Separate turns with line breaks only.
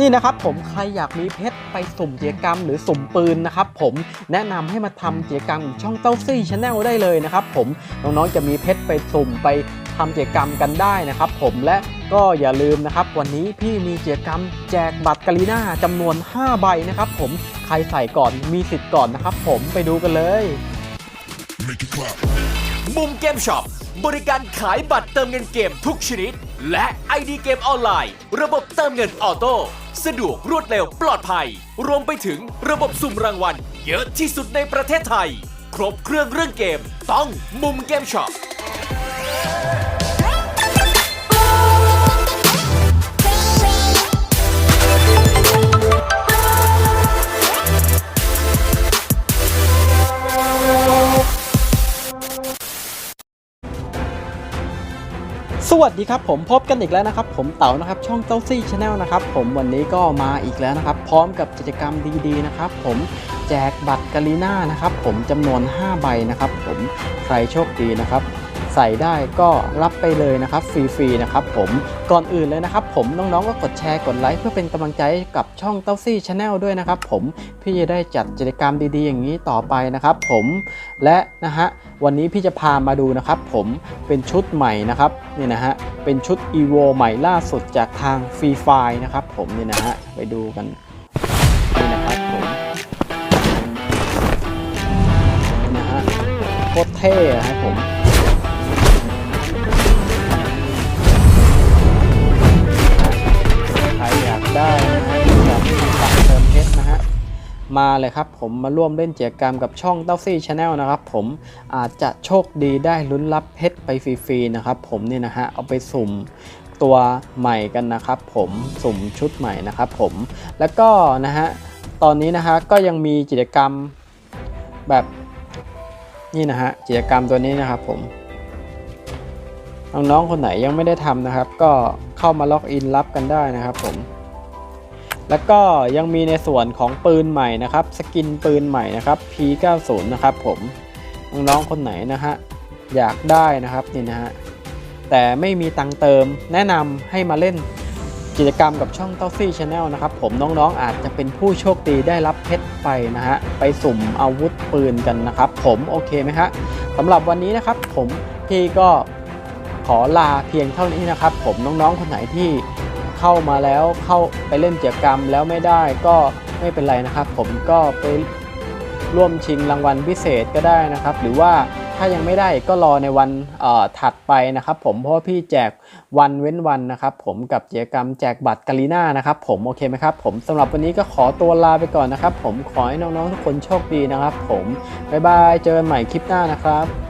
นี่นะครับผมใครอยากมีเพชรไปสุ่มกิจกรรมหรือสุ่มปืนนะครับผมแนะนำให้มาทำกิจกรรมช่องเต้าซี่ชาแนลได้เลยนะครับผมน้องๆจะมีเพชรไปสุ่มไปทำกิจกรรมกันได้นะครับผมและก็อย่าลืมนะครับ วันนี้พี่มีกิจกรรมแจกบัตรกาลีน่าจำนวน 5 ใบนะครับผมใครใส่ก่อนมีสิทธิ์ก่อนนะครับผมไปดูกันเลย
มุมเกมช็อปบริการขายบัตรเติมเงินเกมทุกชนิด และ ID เกมออนไลน์ ระบบเติมเงินออโต้สะดวกรวดเร็วปลอดภัย รวมไปถึงระบบสุ่มรางวัล เยอะที่สุดในประเทศไทย ครบเครื่องเรื่องเกม ต้องมุมเกมช็อป
สวัสดีครับผมพบกันอีกแล้วนะครับ ผมเต๋านะครับช่องเต้าซี่ชาแนลนะครับผมวันนี้ก็มาอีกแล้วนะครับ พร้อมกับกิจกรรมดีๆนะครับ ผมแจกบัตรกาลีน่านะครับ ผมจำนวน 5 ใบนะครับ ผมใครโชคดีนะครับ ใส่ได้ก็รับไปเลยนะครับฟรีๆนะครับผมก่อนอื่นเลยนะครับ ผมน้องๆก็กดแชร์กดไลค์เพื่อเป็นกำลังใจกับช่องเต้าซี่ชาแนลด้วยนะครับผมพี่จะได้จัดกิจกรรมดีๆ อย่างนี้ต่อไปนะครับ ผมและนะฮะวันนี้พี่จะพามาดูนะครับผมเป็นชุดใหม่นะครับนี่นะฮะเป็นชุด EVO ใหม่ล่าสุดจากทางฟรีไฟนะครับ ผมนี่นะฮะไปดูกันนี่นะครับผมนะฮะโคตรเท่นะครับผม มาเลยครับผมมาร่วมเล่นกิจกรรมกับช่องเต้าซี่ชาแนลนะครับผมอาจจะโชคดีได้ลุ้นรับเพชรไปฟรีๆนะครับผมนี่นะฮะเอาไปสุ่มตัวใหม่กันนะครับผมสุ่มชุดใหม่นะครับผมแล้วก็นะฮะตอนนี้นะฮะก็ยังมีกิจกรรมแบบนี่นะฮะกิจกรรมตัวนี้นะครับผมน้องๆคนไหนยังไม่ได้ทำนะครับ ก็เข้ามาล็อกอินรับกันได้นะครับผม แล้วก็ยังมีในส่วนของปืนใหม่นะครับ สกินปืนใหม่นะครับ P90 นะครับผมน้องๆคนไหนนะฮะอยากได้นะครับนี่นะฮะแต่ไม่มีตังเติมแนะนำให้มาเล่นกิจกรรมกับช่องเต้าซี่ชาแนลนะครับผมน้องๆอาจจะเป็นผู้โชคดีได้รับเพชรไปนะฮะไปสุ่มอาวุธปืนกันนะครับ ผมโอเคไหมฮะสำหรับวันนี้นะครับ ผมพี่ก็ขอลาเพียงเท่านี้นะครับ ผมน้องๆคนไหนที่ เข้ามาแล้วเข้าไปเล่นกิจกรรมแล้วไม่ได้ก็ไม่เป็นไรนะครับ ผมก็ไปร่วมชิงรางวัลพิเศษก็ได้นะครับ หรือว่าถ้ายังไม่ได้ก็รอในวันถัดไปนะครับ ผมเพราะว่าพี่แจกวันเว้นวันนะครับ ผมกับกิจกรรมแจกบัตรกาลีน่านะครับ ผมโอเคไหมครับ ผมสำหรับวันนี้ก็ขอตัวลาไปก่อนนะครับ ผมขอให้น้องๆทุกคนโชคดีนะครับ ผมบ๊ายบายเจอกันใหม่คลิปหน้านะครับ